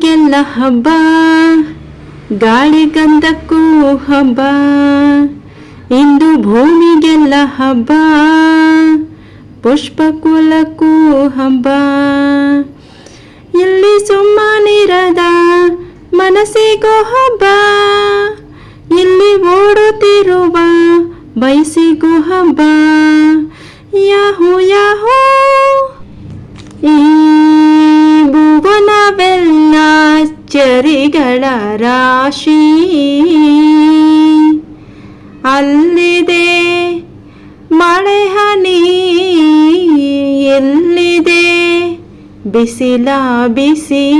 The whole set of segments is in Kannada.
ಬಾನಿಗೆಲ್ಲ ಹಬ್ಬ ಗಾಳಿಗಂಧಕ್ಕೂ ಹಬ್ಬ. ಇಂದು ಭೂಮಿಗೆಲ್ಲ ಹಬ್ಬ ಪುಷ್ಪಕುಲಕ್ಕೂ ಹಬ್ಬ. ಇಲ್ಲಿ ಸುಮ್ಮನಿರದ ಮನಸ್ಸಿಗೂ ಹಬ್ಬ, ಇಲ್ಲಿ ಓಡುತ್ತಿರುವ ಬಯಸಿಗೂ ಹಬ್ಬ. ಚರಿಗಳ ರಾಶಿ. ಅಲ್ಲಿದೆ ಮಳೆ, ಹನಿ, ಎಲ್ಲಿದೆ ಬಿಸಿಲ, ಬಿಸಿ.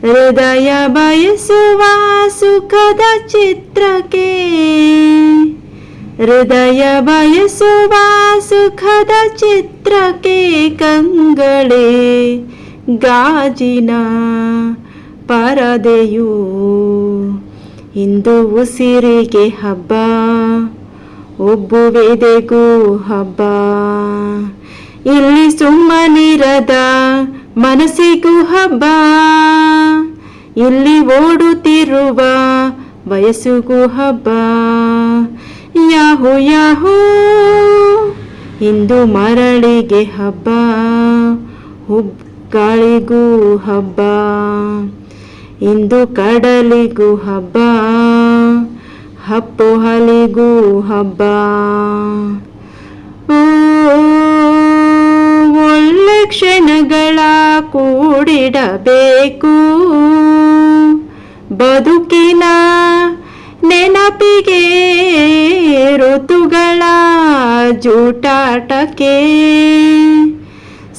ಹೃದಯ ಬಯಸುವ ಸುಖದ ಚಿತ್ರಕ್ಕೆ. ಹೃದಯ ಬಯಸುವ ಸುಖದ ಚಿತ್ರಕ್ಕೆ ಕಂಗಳೇ. ಗಾಜಿನ ಪರದೆಯು ಇಂದು ಉಸಿರಿಗೆ ಹಬ್ಬ ಒಬ್ಬುವೆದೆಗೂ ಹಬ್ಬ. ಇಲ್ಲಿ ಸುಮ್ಮನಿರದ ಮನಸ್ಸಿಗೂ ಹಬ್ಬ, ಇಲ್ಲಿ ಓಡುತ್ತಿರುವ ವಯಸ್ಸಿಗೂ ಹಬ್ಬ. ಯಾಹು ಯಾಹು, ಇಂದು ಮರಳಿಗೆ ಹಬ್ಬ ಹುಬ್ ಗಾಳಿಗೂ ಹಬ್ಬ, ಇಂದು ಕಡಲಿಗೂ ಹಬ್ಬ, ಹಪ್ಪು ಹಲಿಗೂ ಹಬ್ಬ. ಒಳ್ಳೆ ಕ್ಷಣಗಳ ಕೂಡಿಡಬೇಕು. ಬದುಕಿನ ನೆನಪಿಗೆ ಋತುಗಳ ಜೂಟಾಟಕ್ಕೆ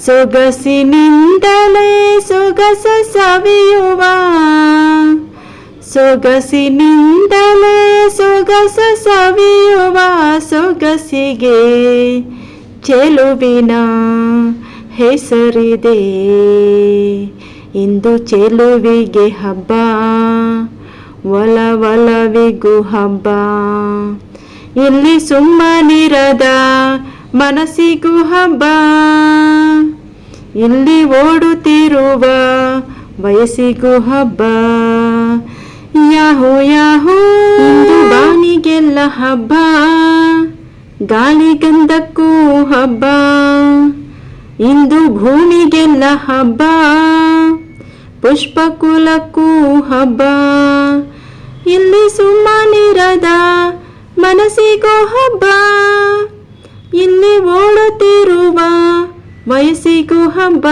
ಸೊಗಸಿನಿಂದಲೇ ಸೊಗಸ ಸವಿಯುವ. ಸೊಗಸಿನಿಂದಲೇ ಸೊಗಸ ಸವಿಯುವ ಸೊಗಸಿಗೆ ಚೆಲುವಿನ ಹೆಸರಿದೆ. ಇಂದು ಚೆಲುವಿಗೆ ಹಬ್ಬ ಒಲವಲವಿಗೂ ಹಬ್ಬ. ಇಲ್ಲಿ ಸುಮ್ಮನಿರದ ಮನಸ್ಸಿಗೂ ಹಬ್ಬ. ಇಲ್ಲಿ ಓಡುತ್ತಿರುವ ವಯಸ್ಸಿಗೂ ಹಬ್ಬ. ಯಾಹೋ ಯಾಹೋ, ಇಂದು ಬಾನಿಗೆಲ್ಲ ಹಬ್ಬ. ಗಾಳಿ ಗಂಧಕ್ಕೂ ಹಬ್ಬ. ಇಂದು ಭೂಮಿಗೆಲ್ಲ ಹಬ್ಬ. ಪುಷ್ಪಕುಲಕ್ಕೂ ಹಬ್ಬ. ಇಲ್ಲಿ ಸುಮ್ಮನಿರದ ಮನಸ್ಸಿಗೂ ಹಬ್ಬ. ವಯಸ್ಸಿಗೂ ಹಬ್ಬ